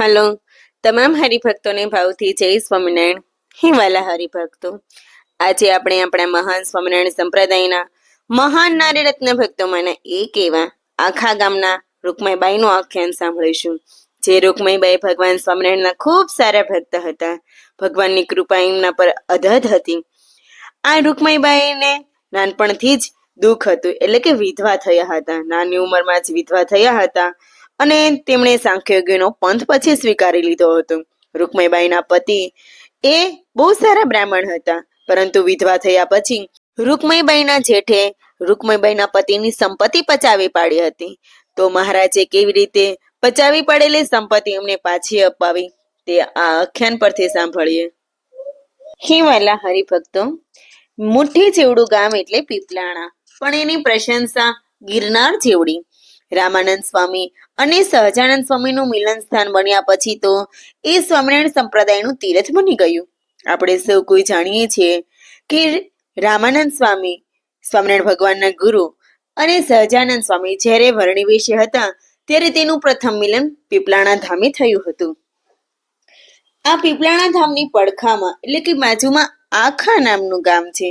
Hello. તમામ હરિભક્તોને ભાવથી જય સ્વામિનારાયણ. હે વાલા હરિભક્તો, આજે આપણે આપણા મહાન સ્વામિનારાયણ સંપ્રદાયના મહાન નારી ભક્તોમાંના એક એવા આખા ગામના રૂકમાઈબાઈનું આખ્યાન સાંભળીશું. જે રૂકમાઈબાઈ ભગવાન સ્વામિનારાયણના ખૂબ સારા ભક્ત હતા. ભગવાનની કૃપા એમના પર અધધ હતી. આ રૂકમાઈબાઈને નાનપણથી જ દુઃખ હતું, એટલે કે વિધવા થયા હતા. નાની ઉંમરમાં જ વિધવા થયા હતા. અને તેમણે સાંખ્યયોગીનો પંથ પછી સ્વીકારી લીધો હતો. રૂકમાઈબાઈના પતિ એ બહુ સારા બ્રાહ્મણ હતા, પરંતુ વિધવા થયા પછી રૂકમાઈબાઈના જેઠે રૂકમાઈબાઈના પતિની સંપત્તિ પચાવી પાડી હતી. તો મહારાજે કેવી રીતે પચાવી પડેલી સંપત્તિ એમને પાછી અપાવી તે આ આખ્યાન પરથી સાંભળીએ. હે વાલા હરિભક્તો, મુઠ્ઠી જેવડું ગામ એટલે પીપલાણા, પણ એની પ્રશંસા ગિરનાર જેવડી. રામાનંદ સ્વામી અને સહજાનંદ સ્વામીનું મિલન સ્થાન બન્યા પછી તો એ સ્વામિનારાયણ સંપ્રદાયનું તીર્થ બની ગયું. આપણે સૌ કોઈ જાણીએ છીએ કે રામાનંદ સ્વામી, સ્વામિનારાયણ ભગવાનના ગુરુ અને સહજાનંદ સ્વામી જ્યારે વર્ણિવેશે હતા ત્યારે તેનું પ્રથમ મિલન પીપલાણા ધામે થયું હતું. આ પીપલાણા ધામની પડખામાં એટલે કે બાજુમાં આખા નામનું ગામ છે.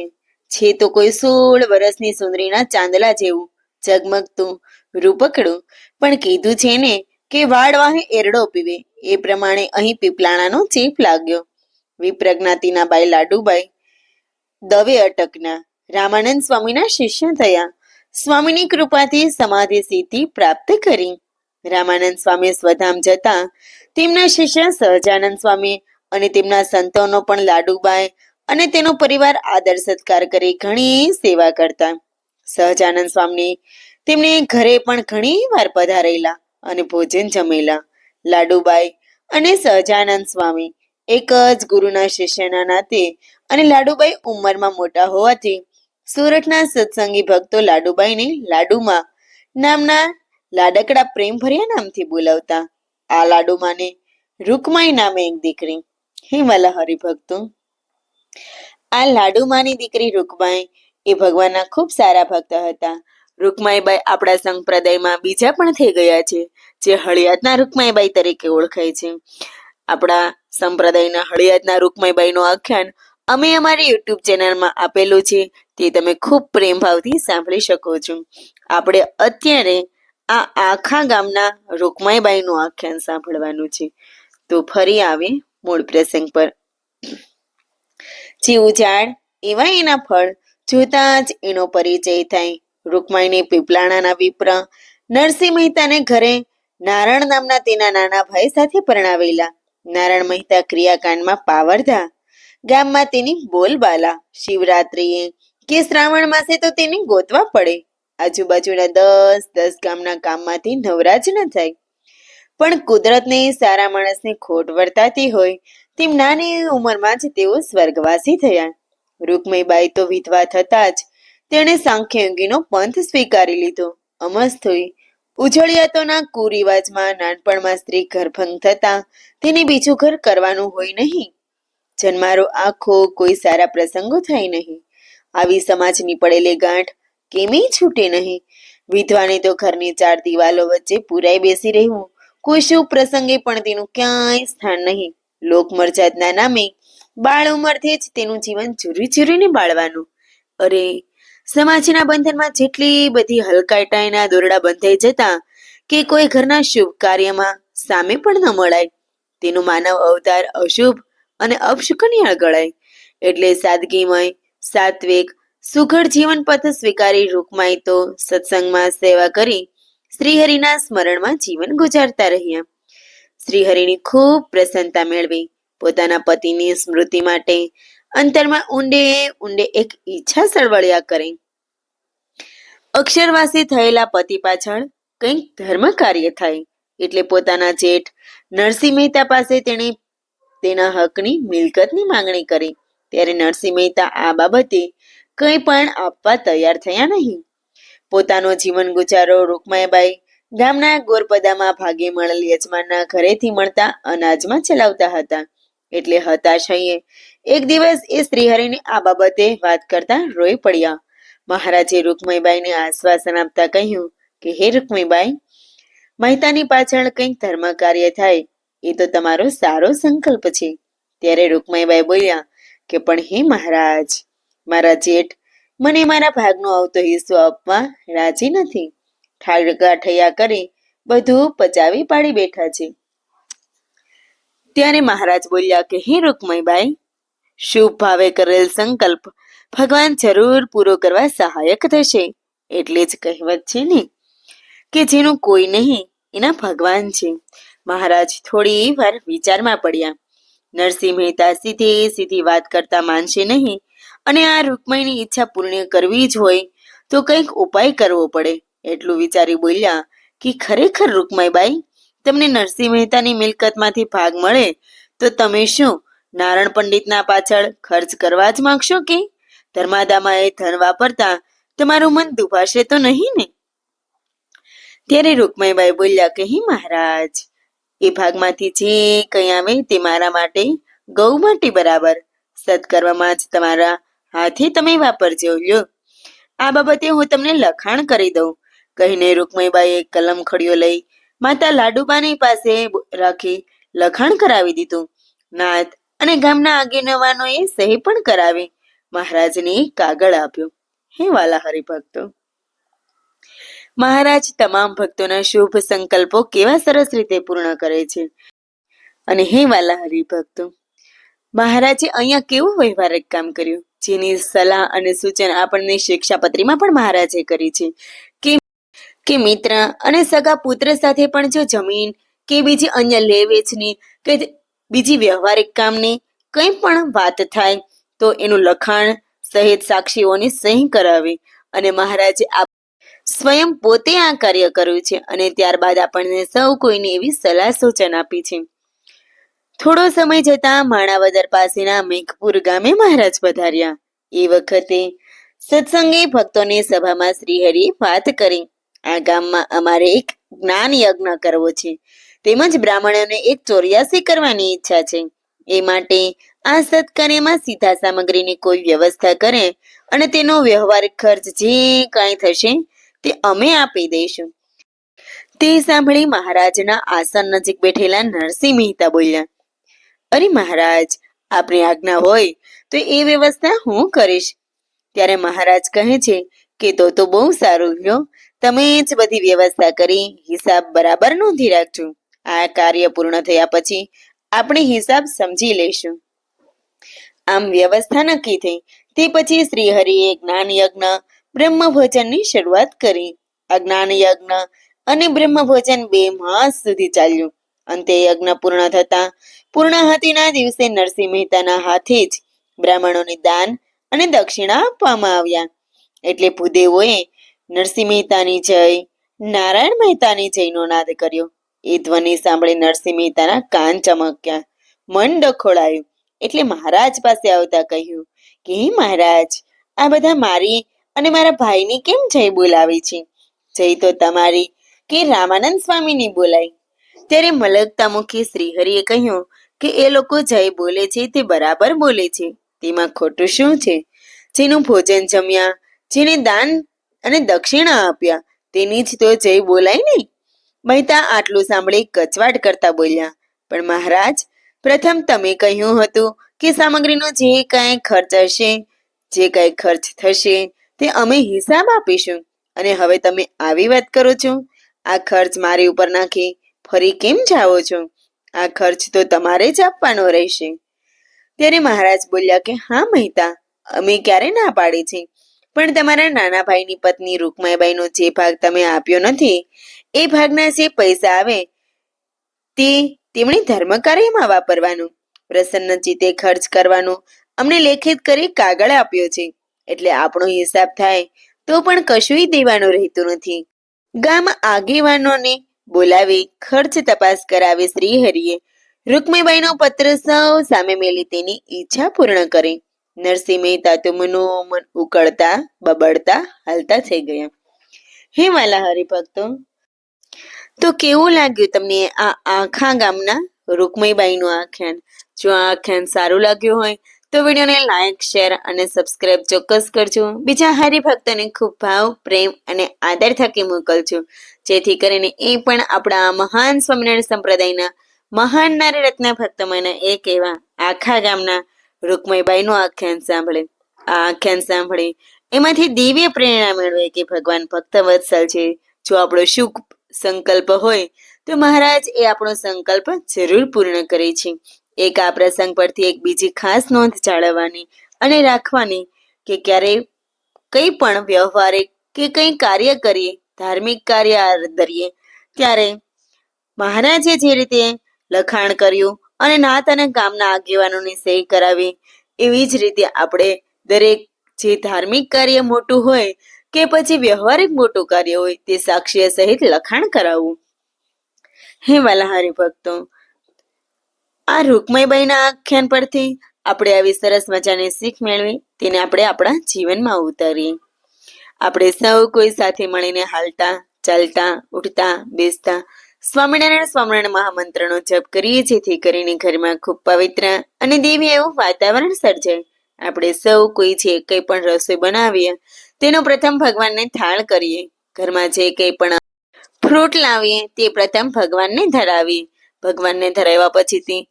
છે તો કોઈ સોળ વર્ષની સુંદરીના ચાંદલા જેવું, ઝગમગતું રૂપકડું પણ કીધું છે ને કે વાડ વાહે એરડો પીવે. એ પ્રમાણે અહીં પીપલાણાનો ચેપ લાગ્યો. વિપ્રજ્ઞાતિના બાઈ લાડુબાઈ, દવે અટકના. રામાનંદ સ્વામીના શિષ્ય થયા. સ્વામીની કૃપાથી સમાધિ સિદ્ધિ પ્રાપ્ત કરી. રામાનંદ સ્વામી સ્વધામ જતા તેમના શિષ્ય સહજાનંદ સ્વામી અને તેમના સંતોનો પણ લાડુબાઈ અને તેનો પરિવાર આદર સત્કાર કરી ઘણી સેવા કરતા. સહજાનંદ સ્વામી તેમને ઘરે પણ ઘણી વાર પધારેલા અને ભોજન જમેલા. લાડુબાઈ અને સહજાનંદ સ્વામી એક જ ગુરુના શિષ્યના નાતે અને લાડુબાઈ ઉંમરમાં મોટા હોવાથી સુરતના સત્સંગી ભક્તો લાડુબાઈને લાડુમાં નામના લાડકડા પ્રેમ ભર્યા નામથી બોલાવતા. આ લાડુમાને રૂકમાઈ નામે એક દીકરી હિમાલા હરિભક્તો. આ લાડુમાની દીકરી રૂકમાઈ એ ભગવાનના ખૂબ સારા ભક્ત હતા. રૂકમાઈબાઈ આપણા સંપ્રદાયમાં બીજા પણ થઈ ગયા છે, જે હળિયાતના રૂકમાઈબાઈ તરીકે ઓળખાય છે. આપણા સંપ્રદાયના હળિયાતના રૂકમાઈબાઈનું આખ્યાન અમે અમારી યુટ્યુબ ચેનલમાં આપેલું છે, તે તમે ખૂબ પ્રેમભાવથી સાંભળી શકો છો. આપણે અત્યારે આ આખા ગામના રૂકમાઈબાઈનું આખ્યાન સાંભળવાનું છે. તો ફરી આવે મૂળ પ્રસંગ પર. જેવું ઝાડ એવા એના ફળ જોતા જ એનો પરિચય થાય. રૂકમાઈને પીપલાણાના વિપ્ર, નરસિંહ મહેતાને ઘરે નારાયણ નામના તેના નાના ભાઈ સાથે પરણાવેલા. નારાયણ મહેતા ક્રિયાકાંડમાં પાવરધા. ગામમાં તેની બોલબાલા. શિવરાત્રિએ કે શ્રાવણ માસે તો તેને ગોતવા પડે. આજુબાજુના દસ દસ ગામના કામમાંથી નવરાજ ન થાય. પણ કુદરતને સારા માણસની ખોટ વર્તાતી હોય તેમ નાની ઉંમરમાં જ તેઓ સ્વર્ગવાસી થયા. રૂકમઈબાઈ તો વિધવા થતા જ તેણે સાંખ્યયોગીનો પંથ સ્વીકારી લીધો. અમસ્ત હોય ઉજળિયાતોના કુરિવાજમાં નાનપણમાં સ્ત્રી ગર્ભંગ થતા તેને બીજું ઘર કરવાનું હોય નહીં. જન્મારો આખો કોઈ સારા પ્રસંગો થાય નહીં. આવી સમાજની પડેલી ગાંઠ કેમેય છૂટે નહીં. વિધવાને તો ઘરની ચાર દિવાલો વચ્ચે પુરાઈ બેસી રહેવું, કોઈ શુભ પ્રસંગે પણ તેનું ક્યાંય સ્થાન નહીં. લોકમરજાતના નામે બાળ ઉંમરથી જ તેનું જીવન ચૂરી ચૂરીને બાળવાનું. અરે સમાજના બંધનમાં જેટલી બધી હલકાટાઈના દોરડા બંધાઈ જતા કે કોઈ ઘરના શુભ કાર્યમાં સામે પણ ન મળાય, તેનું માનવ અવતાર અશુભ અને અપશુકનિયાળ ગળાય એટલે સાદગીમય, સાત્વિક, સુઘડ જીવન પથ સ્વીકારી રૂકમાઈ તો સત્સંગમાં સેવા કરી શ્રીહરિના સ્મરણમાં જીવન ગુજારતા રહ્યા. શ્રીહરિની ખૂબ પ્રસન્નતા મેળવી પોતાના પતિની સ્મૃતિ માટે અંતરમાં ઊંડે ઊંડે એક ઈચ્છા સળવળ્યા કરે. અક્ષરવાસી થયેલા પતિ પાછળ કંઈક ધર્મ કાર્ય થાય, એટલે પોતાના જેઠ નરસિંહ મહેતા પાસે તેણે તેના હકની મિલકતની માંગણી કરી. ત્યારે નરસિંહ મહેતા આ બાબતે કંઈ પણ આપવા તૈયાર થયા નહીં. પોતાનો જીવન ગુજારો રૂકમાઈબાઈ ગામના ગોરપદામાં ભાગે મળેલ યજમાનના ઘરેથી મળતા અનાજમાં ચલાવતા હતા, એટલે હતાશ હૈયે એક દિવસ એ શ્રીહરિને આ બાબતે વાત કરતા રોઈ પડ્યા. મહારાજે રૂકમઈબાઈને આશ્વાસન આપતા કહ્યું કે, હે રૂકમઈબાઈ મહેતાની પાછળ કંઈક ધર્મ કાર્ય થાય, એ તો તમારો સારો સંકલ્પ છે. ત્યારે રૂકમાઈબાઈ બોલ્યા કે, પણ હે મહારાજ, મારા જેઠ, મને મારા ભાગનો આવતો હિસ્સો આપવા રાજી નથી. ઠાળગા ઠૈયા કરી બધું પચાવી પાડી બેઠા છે. ત્યારે મહારાજ બોલ્યા કે, હે રૂકમઈબાઈ શુભ ભાવે કરેલ સંકલ્પ. ભગવાન જરૂર પૂરો કરવા સહાયક થશે. એટલે જ કહેવત છે ને, કે જેનું કોઈ નહીં, એના ભગવાન છે. મહારાજ થોડી વાર વિચારમાં પડ્યા. નરસિંહ મહેતા સીધી સીધી વાત કરતા માનશે નહીં. અને આ રૂકમણીની ઈચ્છા પૂર્ણ કરવી જ હોય, તો કંઈક ઉપાય કરવો પડે. એટલું વિચારી બોલ્યા કે ખરેખર રૂકમાઈબાઈ તમને નરસિંહ મહેતાની મિલકતમાંથી ભાગ મળે, તો તમે શું નારાયણ પંડિતના પાછળ ખર્ચ કરવા જ માંગશો કે? ધર્માદામાએ ધન વાપરતા તમારું મન દુભાશે તો નહીં ને? ત્યારે રૂકમાઈબાઈ બોલ્યા કે, હી મહારાજ, એ ભાગમાંથી જે કંઈ આવે તે મારા માટે ગૌ માટે બરાબર. સત્કર્મમાં જ તમારા હાથે તમે વાપરજો, લ્યો. આ બાબતે હું તમને લખાણ કરી દઉં. કહીને રૂકમાઈબાઈએ કલમ ખડિયો લઈ માતા લાડુબાની પાસે રાખી લખાણ કરાવી દીધું. નાથ અને ગામના આગેનવાનોએ સહી પણ કરાવી. મહારાજને કાગળ આપ્યો. હે વાલા હરિભક્તો! મહારાજ તમામ ભક્તોના શુભ સંકલ્પો કેવા સરસ રીતે પૂર્ણ કરે છે. અને હે વાલા હરિભક્તો! મહારાજે અહીંયા કેવું વ્યવહારિક કામ કર્યું, જેની સલાહ અને સૂચન આપણને શિક્ષાપત્રીમાં પણ મહારાજે કરી છે. કે કે મિત્ર અને સગા પુત્ર સાથે પણ જો જમીન કે બીજી અન્ય લે વેચની કે બીજી વ્યવહારિક કામની કંઈ પણ વાત થાય, તો એનું લખાણ સહિત સાક્ષીઓની સહી કરાવી અને મહારાજે આ સ્વયં પોતે આ કાર્ય કર્યું છે અને ત્યારબાદ આપણને સૌ કોઈને એવી સલાહ સૂચન આપી છે. થોડો સમય જતા માણાવદર પાસેના મેઘપુર ગામે મહારાજ પધાર્યા. એ વખતે સત્સંગે ભક્તોની સભામાં શ્રીહરિએ વાત કરી. આ ગામમાં અમારે એક જ્ઞાન યજ્ઞ કરવો છે. તેમજ બ્રાહ્મણોને એક ચોર્યાસી કરવાની ઈચ્છા છે. એ માટે આ સત્કાર્યમાં સીધા સામગ્રીની કોઈ વ્યવસ્થા કરે અને તેનો વ્યવહારિક ખર્ચ જે કાંઈ થશે તે અમે આપી દઈશું. તે સાંભળી મહારાજના આસન નજીક બેઠેલા નરસિંહ મહેતા બોલ્યા, અરે મહારાજ, આપની આજ્ઞા હોય તો એ વ્યવસ્થા હું કરીશ. ત્યારે મહારાજ કહે છે કે, તો તો બહુ સારું ગયો તમે જ બધી વ્યવસ્થા કરી હિસાબ બરાબર નોંધી રાખજો. આ કાર્ય પૂર્ણ થયા પછી આપણે હિસાબ સમજી લઈશું. આમ વ્યવસ્થા નક્કી થઈ. તે પછી શ્રી હરિએ જ્ઞાન યજ્ઞ બ્રહ્મ ભોજનની શરૂઆત કરી. અજ્ઞાન યજ્ઞ અને બ્રહ્મ ભોજન બે માસ સુધી ચાલ્યું. અંતે યજ્ઞ પૂર્ણ થતા પૂર્ણાહતિના દિવસે નરસિંહ મહેતાના હાથે જ બ્રાહ્મણોને દાન અને દક્ષિણા આપવામાં આવ્યા. એટલે ભૂદેવોએ નરસિંહ મહેતાની જય, નારાયણ મહેતાની જયનો નાદ કર્યો. એ ધ્વનિ સાંભળી નરસિંહ મહેતાના કાન ચમક્યા. મન ડખોળાયું એટલે મહારાજ પાસે આવતા કહ્યું, કે મહારાજ, આ બધા મારી અને મારા ભાઈની કેમ જય બોલાવી છે? જય તો તમારી કે રામાનંદ સ્વામીની બોલાય. ત્યારે મલકતા મુખી શ્રીહરિએ કહ્યું કે એ લોકો જય બોલે છે તે બરાબર બોલે છે. તેમાં ખોટું શું છે? જેનું ભોજન જમ્યા, જેને દાન અને દક્ષિણા આપ્યા, તેની જ તો જય બોલાય ને? મહેતા આટલું સાંભળી કચવાટ કરતા બોલ્યા, પણ મહારાજ, પ્રથમ તમે કહ્યું હતું કે સામગ્રીનો જે કાંઈ ખર્ચ હશે, જે કાંઈ ખર્ચ થશે, તે અમે હિસાબ આપીશું. અને હવે તમે આવી વાત કરો છો? આ ખર્ચ મારી ઉપર નાખી ફરી કેમ જાઓ છો? આ ખર્ચ તો તમારે જ આપવાનો રહેશે. ત્યારે મહારાજ બોલ્યા કે, હા મહેતા, અમે ક્યારે ના પાડી છે? પણ તમારા નાના ભાઈની પત્ની રૂકમાઈબાઈનો જે ભાગ તમે આપ્યો નથી એ ભાગના જે પૈસા આવે, તે તેમણે ધર્મ કાર્યમાં વાપરવાનું. પ્રસન્ન ચિત્તે ખર્ચ કરવાનું. અમને લેખિત કરી કાગળ આપ્યો છે. એટલે આપણો હિસાબ થાય, તો પણ કશુંય દેવાનું રહેતું નથી. ગામ આગેવાનોને બોલાવી ખર્ચ તપાસ કરાવી શ્રી હરિએ રૂકમીબાઈનો પત્ર સૌ સામે મેલી તેની ઈચ્છા પૂર્ણ કરી. નરસિંહ મહેતા તો મનોમન ઉકળતા, બબડતા હાલતા થઈ ગયા. હે વાલા હરિભક્તો તો કેવું લાગ્યું તમને આ આખા ગામના રૂકમઈબાઈનું આખ્યાન જો આ આખ્યાન સારું લાગ્યું હોય, તો વિડીયોને લાઈક, શેર અને સબસ્ક્રાઇબ ચોક્કસ કરજો. બીજા હરિભક્તોને ખૂબ ભાવ, પ્રેમ અને આદર થકી મોકલજો. જેથી કરીને એ પણ આપણા મહાન સ્વામિનારાયણ સંપ્રદાયના મહાન નારી ભક્તોમાંના એક એવા આખા ગામના રૂકમઈબાઈનું આખ્યાન સાંભળે. આ આખ્યાન સાંભળે. એમાંથી દિવ્ય પ્રેરણા મેળવે કે ભગવાન ભક્ત વત્સલ છે. જો આપણો શુભ સંકલ્પ હોય, તો મહારાજ એ આપણો સંકલ્પ જરૂર પૂર્ણ કરે છે. એક આ પ્રસંગ પરથી એક બીજી ખાસ નોંધ જાળવવાની અને રાખવાની કે ક્યારે કંઈ પણ વ્યવહારિક કે કંઈ કાર્ય કરીએ, ધાર્મિક કાર્ય ધરીએ ત્યારે મહારાજે જે રીતે લખાણ કર્યું અને નાત અને ગામના આગેવાનોની સહી કરાવી, એવી જ રીતે આપણે દરેક જે ધાર્મિક કાર્ય મોટું હોય કે પછી વ્યવહારિક મોટું કાર્ય હોય તે સાક્ષ્ય સહિત લખાણ કરાવવું હે વાલા હરિભક્તો આ રૂકમયબાઈના આખ્યાન પરથી આપણે આવી સરસ મજાની શીખ મેળવી, તેને આપણે આપણા જીવનમાં ઉતારીએ. આપણે સૌ કોઈ સાથે મળીને હાલતા, ચાલતા, ઉઠતા, બેસતા, સ્વામિનારાયણ સ્વામિનારાયણ મહામંત્રનો જપ કરીએ, જેથી કરીને ઘરમાં ખૂબ પવિત્ર અને દેવી એવું વાતાવરણ સર્જાય. આપણે સૌ કોઈ જે કંઈ પણ રસોઈ બનાવીએ તેનો પ્રથમ ભગવાનને થાળ કરીએ. ઘરમાં જે કંઈ પણ ફ્રૂટ લાવીએ તે પ્રથમ ભગવાનને ધરાવીએ. ભગવાનને ધરાવ્યા પછીથી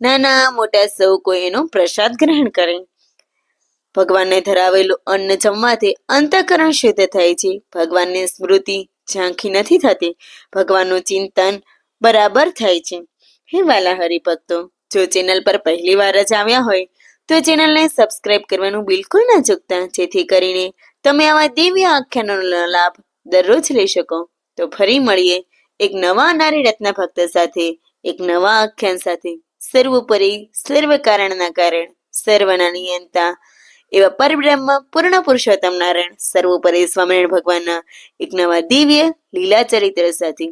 નાના, મોટા સૌ કોઈ એનો પ્રસાદ ગ્રહણ કરે. ભગવાનને ધરાવેલું અન્ન જમવાથી અંતઃકરણ શુદ્ધ થાય છે. ભગવાનની સ્મૃતિ ઝાંખી નથી થતી. ભગવાનનું ચિંતન બરાબર થાય છે. હે વાલા હરિભક્તો, જો ચેનલ પર પહેલી વાર જ આવ્યા હોય, તો ચેનલને સબસ્ક્રાઇબ કરવાનું બિલકુલ ના ચૂકતા. જેથી કરીને તમે આવા દિવ્ય આખ્યાનોનો લાભ દરરોજ લઈ શકો. તો ફરી મળીએ એક નવા નારી રત્ન ભક્ત સાથે, એક નવા આખ્યાન સાથે. સર્વોપરી સર્વ કારણના કારણ, સર્વના નિયંતા. એવા પરબ્રહ્મ, પૂર્ણ પુરુષોત્તમ નારાયણ, સર્વોપરી સ્વામિનારાયણ ભગવાનના એક નવા દિવ્ય, લીલા ચરિત્ર સાથે.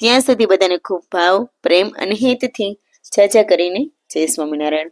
ત્યાં સુધી બધાને ખૂબ ભાવ, પ્રેમ અને હિતથી ચર્ચા કરીને જય સ્વામિનારાયણ.